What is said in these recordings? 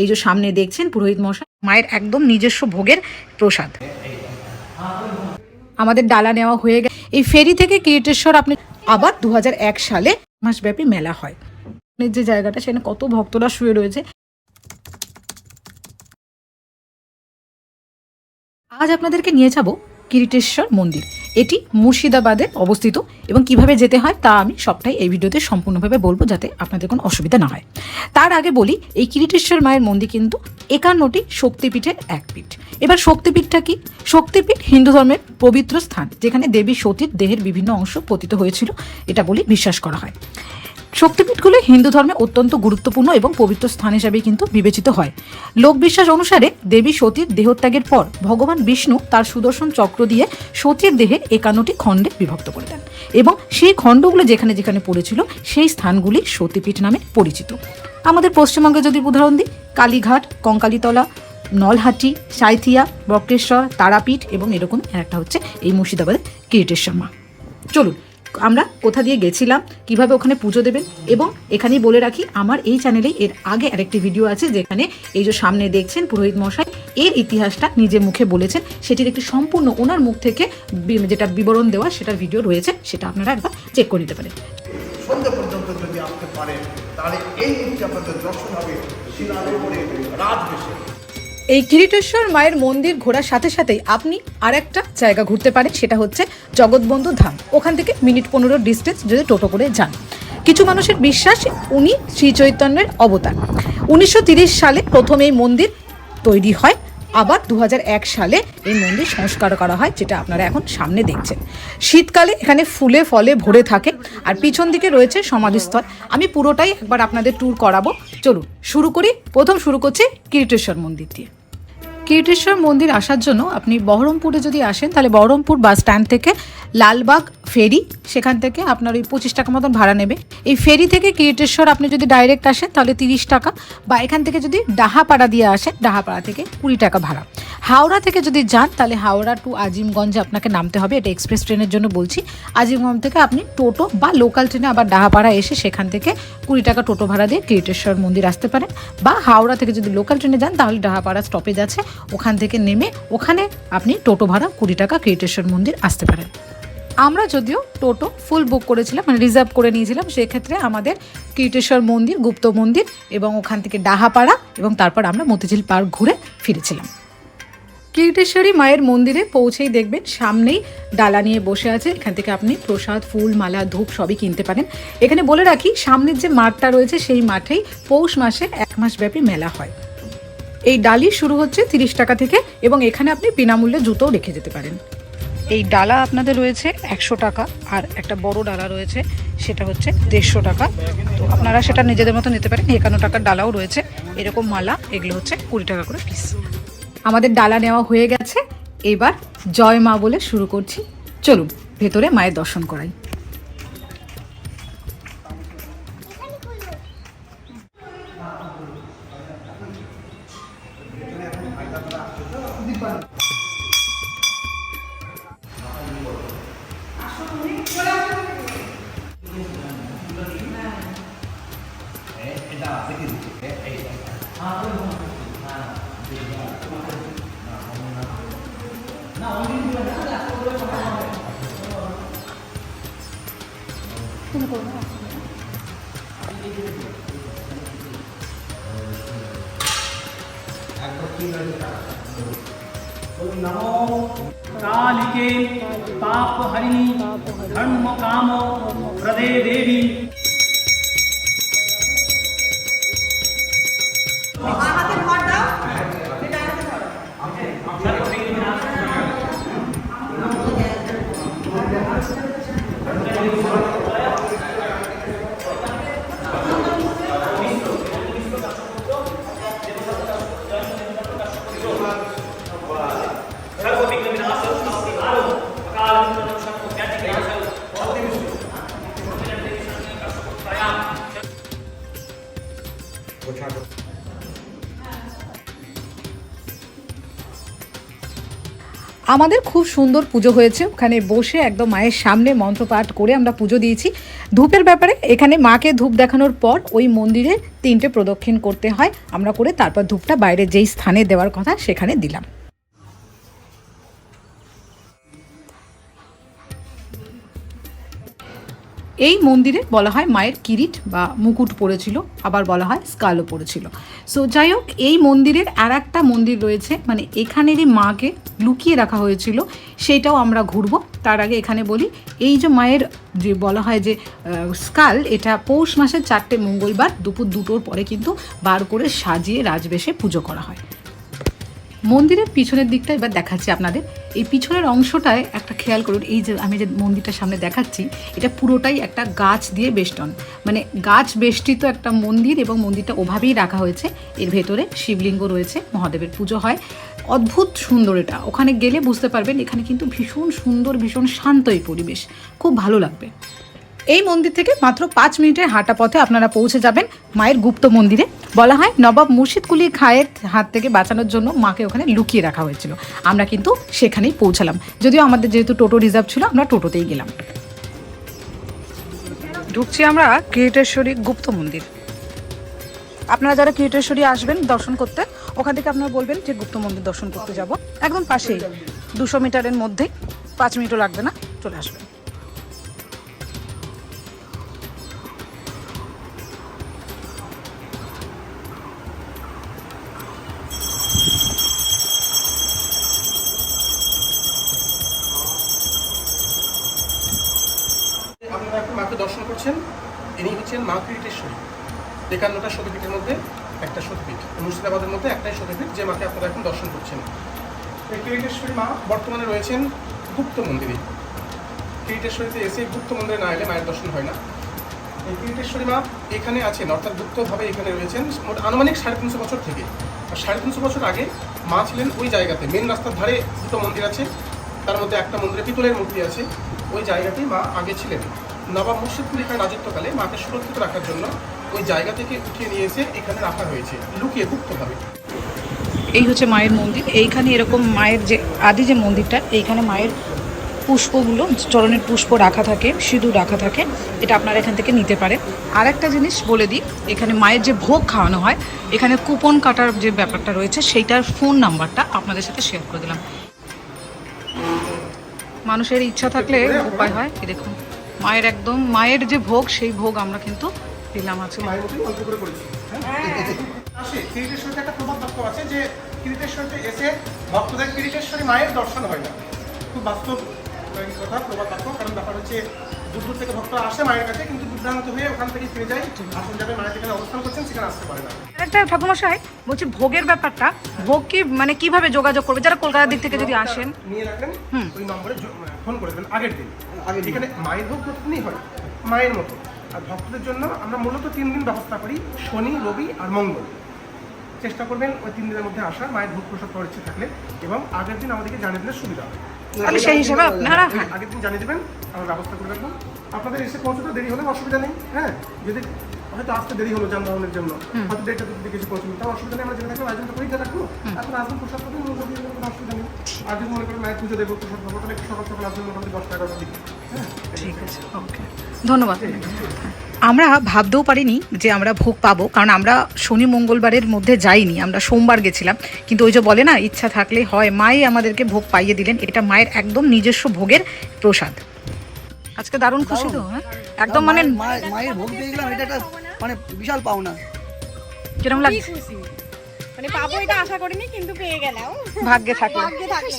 এই যে সামনে দেখছেন পুরোহিত মশাই মায়ের একদম নিজস্ব ভোগের প্রসাদ। আমাদের ডালা নেওয়া হয়ে গেছে এই ফেরি থেকে কিরিটেশ্বর আপনি আবার দু হাজার এক সালে মাসব্যাপী মেলা হয়। যে জায়গাটা, সেখানে কত ভক্তরা শুয়ে রয়েছে। আজ আপনাদেরকে নিয়ে যাব কিরিটেশ্বর মন্দির। এটি মুর্শিদাবাদে অবস্থিত এবং কীভাবে যেতে হয় তা আমি সবটাই এই ভিডিওতে সম্পূর্ণভাবে বলব যাতে আপনাদের কোনো অসুবিধা না হয়। তার আগে বলি, এই কিরিটেশ্বর মায়ের মন্দির কিন্তু একান্নটি শক্তিপীঠের এক পীঠ। এবার শক্তিপীঠটা কি? শক্তিপীঠ হিন্দু ধর্মের পবিত্র স্থান, যেখানে দেবী সতীর দেহের বিভিন্ন অংশ পতিত হয়েছিল, এটা বলে বিশ্বাস করা হয়। শক্তিপীঠগুলো হিন্দু ধর্মে অত্যন্ত গুরুত্বপূর্ণ এবং পবিত্র স্থান হিসাবে কিন্তু বিবেচিত হয়। লোক বিশ্বাস অনুসারে দেবী সতীর দেহত্যাগের পর ভগবান বিষ্ণু তার সুদর্শন চক্র দিয়ে সতীর দেহে একান্নটি খণ্ডে বিভক্ত করে দেন এবং সেই খণ্ডগুলো যেখানে যেখানে পড়েছিল সেই স্থানগুলি সতীপীঠ নামে পরিচিত। আমাদের পশ্চিমবঙ্গে যদি উদাহরণ দিই, কালীঘাট, কঙ্কালীতলা, নলহাটি, সাঁইথিয়া, বক্রেশ্বর, তারাপীঠ এবং এরকম একটা হচ্ছে এই মুর্শিদাবাদের কিরিটেশ্বর মা। চলুন আমরা কোথা দিয়ে গেছিলাম, কীভাবে ওখানে পুজো দেবেন এবং এখানেই বলে রাখি, আমার এই চ্যানেলে এর আগে আরেকটি ভিডিও আছে যেখানে এই যে সামনে দেখছেন পুরোহিত মশাই, এর ইতিহাসটা নিজে মুখে বলেছেন। সেটির একটি সম্পূর্ণ ওনার মুখ থেকে যেটা বিবরণ দেওয়া সেটার ভিডিও রয়েছে, সেটা আপনারা একবার চেক করে নিতে পারেন। সন্ধ্যা পর্যন্ত যদি আসতে পারেন, তাহলে এই দর্শন হবে এই কিরিটেশ্বর মায়ের মন্দির ঘোরার সাথে সাথেই আপনি আরেকটা জায়গা ঘুরতে পারেন, সেটা হচ্ছে জগৎবন্ধু ধাম। ওখান থেকে মিনিট পনেরো ডিস্টেন্স যদি টোটো করে যান। কিছু মানুষের বিশ্বাস, উনি শ্রী চৈতন্যের অবতার। উনিশশো সালে প্রথম এই মন্দির তৈরি হয়। আবার দু হাজার এক সালে এই মন্দির সংস্কার করা হয়, যেটা আপনারা এখন সামনে দেখছেন। শীতকালে এখানে ফুলে ফলে ভরে থাকে আর পিছন দিকে রয়েছে সমাধিস্থল। আমি পুরোটাই একবার আপনাদের ট্যুর করাবো। চলুন, শুরু করি। প্রথম শুরু করছি কিরিটেশ্বর মন্দির দিয়ে। কিরিটেশ্বর মন্দির আসার জন্য আপনি বহরমপুরে যদি আসেন, তাহলে বহরমপুর বাস স্ট্যান্ড থেকে লালবাগ ফেরি, সেখান থেকে আপনার ওই পঁচিশ টাকা মতন ভাড়া নেবে। এই ফেরি থেকে কিরিটেশ্বর আপনি যদি ডাইরেক্ট আসেন, তাহলে তিরিশ টাকা বা এখান থেকে যদি ডাহাপাড়া দিয়ে আসেন, ডাহাপাড়া থেকে কুড়ি টাকা ভাড়া। হাওড়া থেকে যদি যান, তাহলে হাওড়া টু আজিমগঞ্জে আপনাকে নামতে হবে। এটা এক্সপ্রেস ট্রেনের জন্য বলছি। আজিমগঞ্জ থেকে আপনি টোটো বা লোকাল ট্রেনে আবার ডাহাপাড়া এসে সেখান থেকে কুড়ি টাকা টোটো ভাড়া দিয়ে কিরিটেশ্বর মন্দির আসতে পারেন। বা হাওড়া থেকে যদি লোকাল ট্রেনে যান, তাহলে ডাহাপাড়া স্টপেজ আছে। ওখান থেকে নেমে ওখানে আপনি টোটো ভাড়া কুড়ি টাকা কিরিটেশ্বর মন্দির আসতে পারেন। আমরা যদিও টোটো ফুল বুক করেছিলাম মানে রিজার্ভ করে নিয়েছিলাম, সেক্ষেত্রে আমাদের কিরিটেশ্বর মন্দির, গুপ্ত মন্দির এবং ওখান থেকে ডাহাপাড়া এবং তারপর আমরা মতিঝিল পার্ক ঘুরে ফিরেছিলাম। কিরিটেশ্বরী মায়ের মন্দিরে পৌঁছেই দেখবেন সামনেই ডালা নিয়ে বসে আছে। এখান থেকে আপনি প্রসাদ, ফুল, মালা, ধূপ সবই কিনতে পারেন। এখানে বলে রাখি, সামনের যে মাঠটা রয়েছে সেই মাঠেই পৌষ মাসে এক মাস ব্যাপী মেলা হয়। এই ডালি শুরু হচ্ছে তিরিশ টাকা থেকে এবং এখানে আপনি বিনামূল্যে জুতোও রেখে যেতে পারেন। এই ডালা আপনাদের রয়েছে একশো টাকা আর একটা বড় ডালা রয়েছে সেটা হচ্ছে দেড়শো টাকা। তো আপনারা সেটা নিজেদের মতো নিতে পারেন। একান্ন টাকার ডালাও রয়েছে। এরকম মালা, এগুলো হচ্ছে কুড়ি টাকা করে পিস আমাদের ডালা নেওয়া হয়ে গেছে। এবার জয় মা বলে শুরু করছি। চলুন, ভেতরে মায়ের দর্শন করাই। कालिके पाप हरि धर्म काम प्रदे देवी আমাদের খুব সুন্দর পুজো হয়েছে। ওখানে বসে একদম মায়ের সামনে মন্ত্র পাঠ করে আমরা পুজো দিয়েছি। ধূপের ব্যাপারে এখানে মাকে ধূপ দেখানোর পর ওই মন্দিরে তিনটে প্রদক্ষিণ করতে হয়। আমরা করে তারপর ধূপটা বাইরে যেই স্থানে দেওয়ার কথা সেখানে দিলাম। এই মন্দিরে বলা হয় মায়ের কিরিট বা মুকুট পড়েছিল, আবার বলা হয় স্কালও পড়েছিল। সো যাই হোক, এই মন্দিরের আর একটা মন্দির রয়েছে মানে এখানেরই মাকে লুকিয়ে রাখা হয়েছিল সেইটাও আমরা ঘুরবো। তার আগে এখানে বলি, এই যে মায়ের যে বলা হয় যে স্কাল, এটা পৌষ মাসের চারটে মঙ্গলবার, দুপুর দুটোর পরে কিন্তু বার করে সাজিয়ে রাজবেশে পুজো করা হয়। মন্দিরের পিছনের দিকটা এবার দেখাচ্ছি আপনাদের। এই পিছনের অংশটায় একটা খেয়াল করুন, এই যে আমি যে মন্দিরটার সামনে দেখাচ্ছি, এটা পুরোটাই একটা গাছ দিয়ে বেষ্টন। মানে গাছ বেষ্টিত একটা মন্দির এবং মন্দিরটা ওভাবেই রাখা হয়েছে। এর ভেতরে শিবলিঙ্গ রয়েছে, মহাদেবের পুজো হয়। অদ্ভুত সুন্দর এটা। ওখানে গেলে বুঝতে পারবেন, এখানে কিন্তু ভীষণ সুন্দর, ভীষণ শান্ত এই পরিবেশ। খুব ভালো লাগবে। এই মন্দির থেকে মাত্র পাঁচ মিনিটের হাঁটা পথে আপনারা পৌঁছে যাবেন মায়ের গুপ্ত মন্দিরে। বলা হয় নবাব মুর্শিদ কুলি খায়ের হাত থেকে বাঁচানোর জন্য মাকে ওখানে লুকিয়ে রাখা হয়েছিল। আমরা কিন্তু সেখানেই পৌঁছালাম। যদিও আমাদের যেহেতু টোটো রিজার্ভ ছিল, আমরা টোটোতেই গেলাম। ঢুকছি আমরা কিরিটেশ্বরী গুপ্ত মন্দির। আপনারা যারা কিরিটেশ্বরী আসবেন দর্শন করতে, ওখান থেকে আপনারা বলবেন যে গুপ্ত মন্দির দর্শন করতে যাব। একদম পাশেই, দুশো মিটারের মধ্যেই, পাঁচ মিনিটও লাগবে না, চলে আসবেন। হচ্ছেন মা ক্রিটেশ্বরী একান্নটা সতীপীঠের মধ্যে একটা সতীপীঠ মুর্শিদাবাদের মধ্যে একটাই সতীপীঠ যে মাকে আপনারা এখন দর্শন করছেন। এই ক্রিটেশ্বরী মা বর্তমানে রয়েছেন গুপ্ত মন্দিরে। ক্রিটেশ্বরীতে এসে গুপ্ত মন্দিরে না এলে মায়ের দর্শন হয় না। এই ক্রিটেশ্বরী মা এখানে আছেন, অর্থাৎ গুপ্তভাবে এখানে রয়েছেন মোট আনুমানিক সাড়ে তিনশো বছর থেকে। আর সাড়ে তিনশো বছর আগে মা ছিলেন ওই জায়গাতে মেন রাস্তার ধারে দুটো মন্দির আছে। তার মধ্যে একটা মন্দিরে পিতলের মূর্তি আছে। ওই জায়গাতেই মা আগে ছিলেন। নবাব মুর্শিদ কুলি খান রাজত্বকালে মাকে সুরক্ষিত রাখার জন্য ওই জায়গা থেকে উঠিয়ে নিয়ে এসে এখানে রাখা হয়েছে। লুকিয়ে গুপ্তভাবে। এই হচ্ছে মায়ের মন্দির। এইখানে এরকম মায়ের যে, আদি যে মন্দিরটা, এইখানে মায়ের পুষ্পগুলো, চরণের পুষ্প রাখা থাকে, সিঁদুর রাখা থাকে। এটা আপনারা এখান থেকে নিতে পারেন। আর একটা জিনিস বলে দিই, এখানে মায়ের যে ভোগ খাওয়ানো হয়, এখানে কুপন কাটার যে ব্যাপারটা রয়েছে, সেইটার ফোন নাম্বারটা আপনাদের সাথে শেয়ার করে দিলাম। মানুষের ইচ্ছা থাকলে উপায় হয় দেখুন। মায়ের একদম মায়ের যে ভোগ সেই ভোগ আমরা কিন্তু পেলাম আছে মায়ের মতোই অল্প করে করেছি। হ্যাঁ? আসে কিরিটেশ্বরীতে একটা প্রবাদ বাক্য আছে যে কিরিটেশ্বরীতে এসে ভক্তদের কিরিটেশ্বরী মায়ের দর্শন হয় না। খুব বাস্তব কথা প্রবাদ বাক্য কারণ ব্যাপার হচ্ছে দূর দূর থেকে ভক্তরা আসে মায়ের কাছে কিন্তু বিভ্রান্ত হয়ে ওখান থেকে ফিরে যায়। আসল যাবে মায়ের যেখানে অবস্থান করছেন সেখানে আসতে পারে না। একটা ঠাকুমশাই বলছি ভোগের ব্যাপারটা। ভোগ কি মানে কীভাবে যোগাযোগ করবে? যারা কলকাতার দিক থেকে যদি আসেন। নিয়ে রাখবেন ওই নম্বরে ফোন করে দেবেন আগের দিন। এখানে মায়ের ভোগ প্রতিদিনই হয় মায়ের মতো। আর ভক্তদের জন্য আমরা মূলত তিন দিন ব্যবস্থা করি শনি রবি আর মঙ্গল। চেষ্টা করবেন ওই তিন দিনের মধ্যে আসার মায়ের ভোগ প্রসাদ করার ইচ্ছে থাকলে। এবং আগের দিন আমাদেরকে জানিয়ে দিলে সুবিধা হবে। তাহলে সেই হিসেবে আপনারা আগের দিন জানিয়ে দেবেন, আমরা ব্যবস্থা করে রাখব। আপনাদের এসে পৌঁছতে দেরি হলে অসুবিধা নেই হ্যাঁ। যদি হয়তো আসতে দেরি হলো যানবাহনের জন্য। হয়তো দেড়টা দুটো কিছু তাও অসুবিধা নেই আমরা যেটা থাকব আয়োজনটা করেই রাখব আপনারা আসবেন প্রসাদ পাবেন কোনো অসুবিধা নেই। আর যদি মনে করেন মায়ের পুজো দেবো প্রসাদ পাবো তাহলে সকাল সকাল আসবেন মোটামুটি দশটা এগারোটার দিকে। হ্যাঁ? ঠিক আছে ওকে ধন্যবাদ। আমরা ভাবতেও পারিনি যে আমরা ভোগ পাবো কারণ আমরা শনি মঙ্গলবারের মধ্যে যাইনি আমরা সোমবার গেছিলাম। কিন্তু ওই যে বলে না ইচ্ছা থাকলে হয় মাই আমাদেরকে ভোগ পাইয়ে দিলেন এটা মায়ের একদম নিজস্ব ভোগের প্রসাদ। আজকে দারুণ খুশি তো হ্যাঁ? একদম মানে মায়ের মায়ের ভোগ পেয়ে গেলাম এটা একটা মানে বিশাল পাওনা। কীরকম লাগছে? খুশি। মানে পাবো এটা আশা করিনি কিন্তু পেয়ে গেলাম। ভাগ্যে থাকলে। ভাগ্যে থাকলে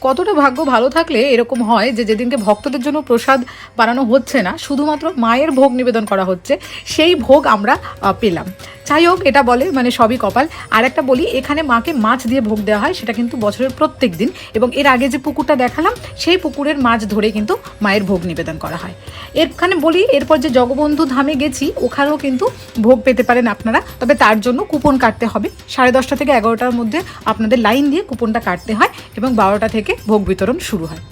কতটা ভাগ্য ভালো থাকলে এরকম হয় যে যেদিনকে ভক্তদের জন্য প্রসাদ বানানো হচ্ছে না শুধুমাত্র মায়ের ভোগ নিবেদন করা হচ্ছে সেই ভোগ আমরা পেলাম। যাই হোক, এটা বলে মানে সবই কপাল। আর একটা বলি, এখানে মাকে মাছ দিয়ে ভোগ দেওয়া হয়, সেটা কিন্তু বছরের প্রত্যেক দিন। এবং এর আগে যে পুকুরটা দেখালাম, সেই পুকুরের মাছ ধরে কিন্তু মায়ের ভোগ নিবেদন করা হয়। এরখানে বলি, এরপর যে জগবন্ধু ধামে গেছি, ওখানেও কিন্তু ভোগ পেতে পারেন আপনারা। তবে তার জন্য কুপন কাটতে হবে। সাড়ে দশটা থেকে এগারোটার মধ্যে আপনাদের লাইন দিয়ে কুপনটা কাটতে হয় এবং বারোটা থেকে ভোগ বিতরণ শুরু হয়।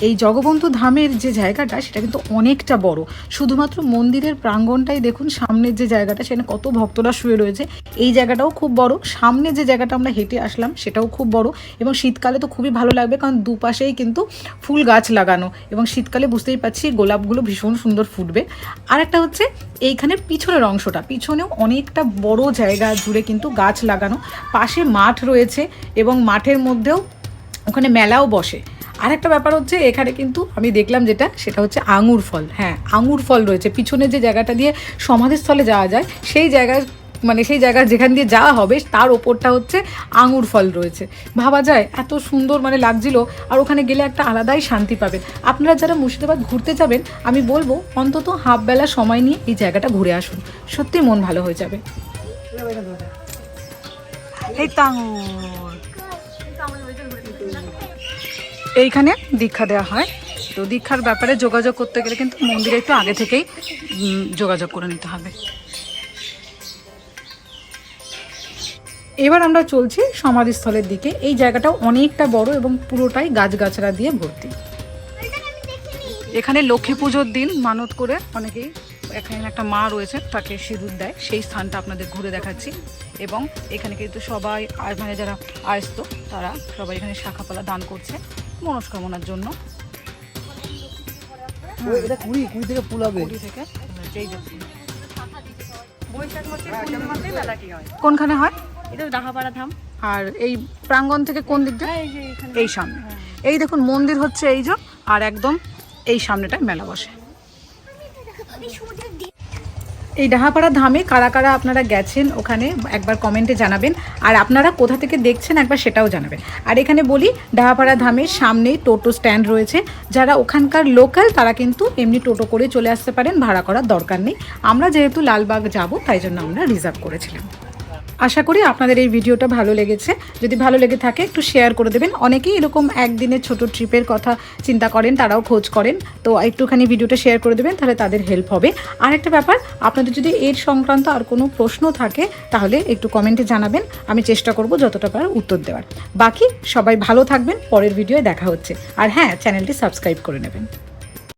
এই জগবন্ধু ধামের যে জায়গাটা, সেটা কিন্তু অনেকটা বড়। শুধুমাত্র মন্দিরের প্রাঙ্গণটাই দেখুন, সামনের যে জায়গাটা, সেখানে কত ভক্তরা শুয়ে রয়েছে। এই জায়গাটাও খুব বড়। সামনে যে জায়গাটা আমরা হেঁটে আসলাম, সেটাও খুব বড়। এবং শীতকালে তো খুবই ভালো লাগবে, কারণ দুপাশেই কিন্তু ফুল গাছ লাগানো। এবং শীতকালে বুঝতেই পারছি গোলাপগুলো ভীষণ সুন্দর ফুটবে। আর একটা হচ্ছে, এইখানের পিছনের অংশটা। পিছনেও অনেকটা বড় জায়গা জুড়ে কিন্তু গাছ লাগানো। পাশে মাঠ রয়েছে এবং মাঠের মধ্যেও ওখানে মেলাও বসে। আর একটা ব্যাপার হচ্ছে এখানে কিন্তু আমি দেখলাম যেটা সেটা হচ্ছে আঙুর ফল। হ্যাঁ আঙুর ফল রয়েছে। পিছনে যে জায়গাটা দিয়ে সমাধিস্থলে যাওয়া যায় সেই জায়গায় মানে সেই জায়গা যেখান দিয়ে যাওয়া হবে তার ওপরটা হচ্ছে আঙুর ফল রয়েছে। ভাবা যায় এত সুন্দর মানে লাগছিল আর ওখানে গেলে একটা আলাদাই শান্তি পাবেন। আপনারা যারা মুর্শিদাবাদ ঘুরতে যাবেন আমি বলব অন্তত হাফ বেলা সময় নিয়ে এই জায়গাটা ঘুরে আসুন। সত্যি মন ভালো হয়ে যাবে। এই তাঙুর এইখানে দীক্ষা দেওয়া হয়। তো দীক্ষার ব্যাপারে যোগাযোগ করতে গেলে কিন্তু মন্দিরে একটু আগে থেকেই যোগাযোগ করে নিতে হবে। এবার আমরা চলছি সমাধিস্থলের দিকে। এই জায়গাটাও অনেকটা বড় এবং পুরোটাই গাছগাছড়া দিয়ে ভর্তি। এখানে লক্ষ্মী পুজোর দিন মানত করে অনেকেই, এখানে একটা মা রয়েছে, তাকে সিঁদুর দেয়। সেই স্থানটা আপনাদের ঘুরে দেখাচ্ছি। এবং এখানে কিন্তু সবাই মানে যারা আয়স্ত, তারা সবাই এখানে শাখাপালা দান করছে। মনস্কামনার জন্য। এটা কুড়ি কুড়ি থেকে ফুল হবে। পুরী থেকে এই যে বৈশাখ মাসে পূর্ণিমাতে মেলাটি হয়। কোনখানে হয়? এটা দাহাপাড়া ধাম। আর এই প্রাঙ্গণ থেকে কোন দিকটা এই যে এই সামনে। এই দেখুন মন্দির হচ্ছে এই যে আর একদম এই সামনেটায় মেলা বসে। এই ডাহাপাড়া ধামে কারা কারা আপনারা গেছেন ওখানে একবার কমেন্টে জানাবেন। আর আপনারা কোথা থেকে দেখছেন একবার সেটাও জানাবেন। আর এখানে বলি, ডাহাপাড়া ধামের সামনেই টোটো স্ট্যান্ড রয়েছে। যারা ওখানকার লোকাল তারা কিন্তু এমনি টোটো করে চলে আসতে পারেন, ভাড়া করার দরকার নেই। আমরা যেহেতু লালবাগ যাব, তাই জন্য আমরা রিজার্ভ করেছিলাম। আশা করি আপনাদের এই ভিডিওটা ভালো লেগেছে। যদি ভালো লেগে থাকে, একটু শেয়ার করে দেবেন। অনেকেই এরকম একদিনের ছোট ট্রিপের কথা চিন্তা করেন, তারাও খোঁজ করেন। তো একটুখানি ভিডিওটা শেয়ার করে দেবেন, তাহলে তাদের হেল্প হবে। আর একটা ব্যাপার, আপনাদের যদি এর সংক্রান্ত আর কোনো প্রশ্ন থাকে, তাহলে একটু কমেন্টে জানাবেন। আমি চেষ্টা করব যতটা পারার উত্তর দেওয়ার। বাকি সবাই ভালো থাকবেন, পরের ভিডিওয়ে দেখা হচ্ছে। আর হ্যাঁ চ্যানেলটি সাবস্ক্রাইব করে নেবেন।